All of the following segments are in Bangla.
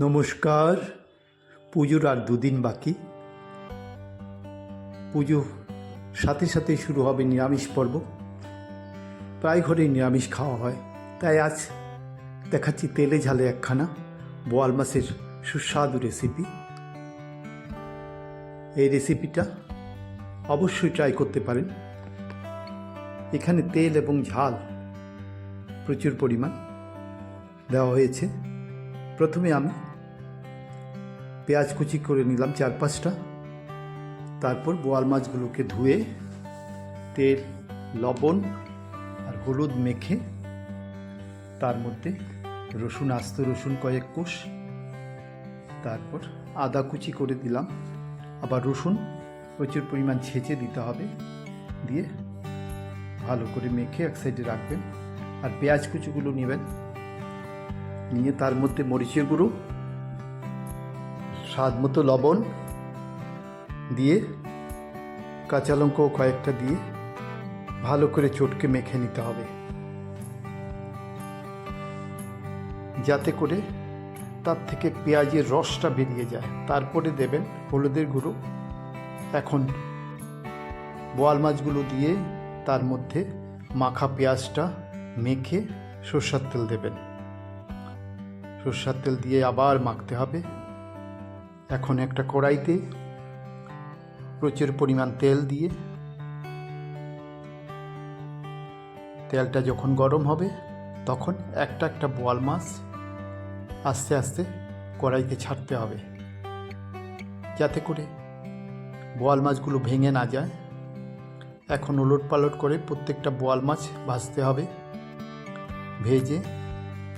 নমস্কার। পুজোর আর দুদিন বাকি। পুজো সাথে সাথে শুরু হবে নিরামিষ পর্ব। প্রায় ঘরেই নিরামিষ খাওয়া হয়। তাই আজ দেখাচ্ছি তেলে ঝালে একখানা বোয়াল মাছের সুস্বাদু রেসিপি। এই রেসিপিটা অবশ্যই ট্রাই করতে পারেন। এখানে তেল এবং ঝাল প্রচুর পরিমাণ দেওয়া হয়েছে। প্রথমে আমি পেঁয়াজ কুচি করে নিলাম চার পাঁচটা। তারপর বোয়াল মাছগুলোকে ধুয়ে তেল, লবণ আর হলুদ মেখে তার মধ্যে রসুন, আস্ত রসুন কয়েক কোষ। তারপর আদা কুচি করে দিলাম। আবার রসুন প্রচুর পরিমাণ ছেঁচে দিতে হবে। দিয়ে ভালো করে মেখে এক সাইডে রাখবেন। আর পেঁয়াজ কুচিগুলো নেবেন। নিয়ে তার মধ্যে মরিচের গুঁড়ো স্বাদ মতো লবণ দিয়ে, কাঁচা লঙ্কাও কয়েকটা দিয়ে ভালো করে চটকে মেখে নিতে হবে। যাতে করে তার থেকে পেঁয়াজের রসটা বেরিয়ে যায়। তারপরে দেবেন হলুদের গুঁড়ো। এখন বোয়াল মাছগুলো দিয়ে তার মধ্যে মাখা পেঁয়াজটা মেখে সর্ষার তেল দেবেন। সর্ষার তেল দিয়ে আবার মাখতে হবে। এখন একটা কড়াইতে প্রচুর পরিমাণ তেল দিয়ে তেলটা যখন গরম হবে, তখন একটা একটা বোয়াল মাছ আস্তে আস্তে কড়াইতে ছাড়তে হবে। যাতে করে বোয়াল মাছগুলো ভেঙে না যায়। এখন ওলট পালট করে প্রত্যেকটা বোয়াল মাছ ভাজতে হবে। ভেজে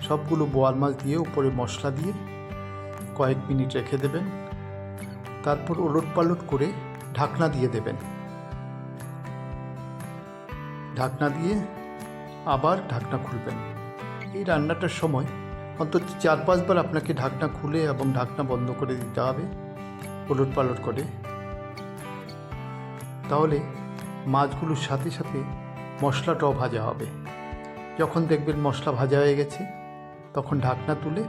সবগুলো বোয়াল মাছ দিয়ে উপরে মশলা দিয়ে কয়েক মিনিট রেখে দেবেন। তারপর ওলট পালট করে ঢাকনা দিয়ে দেবেন। ঢাকনা দিয়ে আবার ঢাকনা খুলবেন। এই রান্নাটার সময় অন্তত চার পাঁচবার আপনাকে ঢাকনা খুলে এবং ঢাকনা বন্ধ করে দিতে হবে ওলট পালট করে। তাহলে মাছগুলোর সাথে সাথে মশলাটাও ভাজা হবে। যখন দেখবেন মশলা ভাজা হয়ে গেছে, তখন ঢাকনা তুলে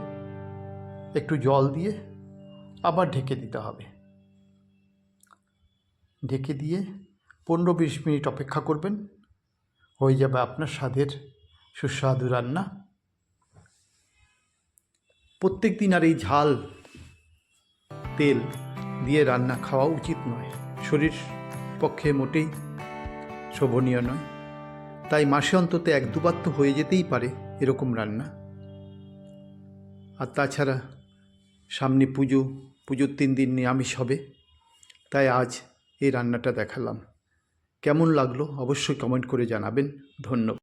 একটু জল দিয়ে আবার ঢেকে দিতে হবে। ঢেকে দিয়ে পনেরো বিশ মিনিট অপেক্ষা করবেন। হয়ে যাবে আপনার স্বাদের সুস্বাদু রান্না। প্রত্যেক দিন আর এই ঝাল, তেল দিয়ে রান্না খাওয়া উচিত নয়। শরীর পক্ষে মোটেই শোভনীয় নয়। তাই মাসে অন্তত এক দুবার তো হয়ে যেতেই পারে এরকম রান্না। আর তাছাড়া সামনে পুজো, পুজোর তিন দিন নিরামিষ হবে। তাই আজ এই রান্নাটা দেখালাম। কেমন লাগল অবশ্যই কমেন্ট করে জানাবেন। ধন্যবাদ।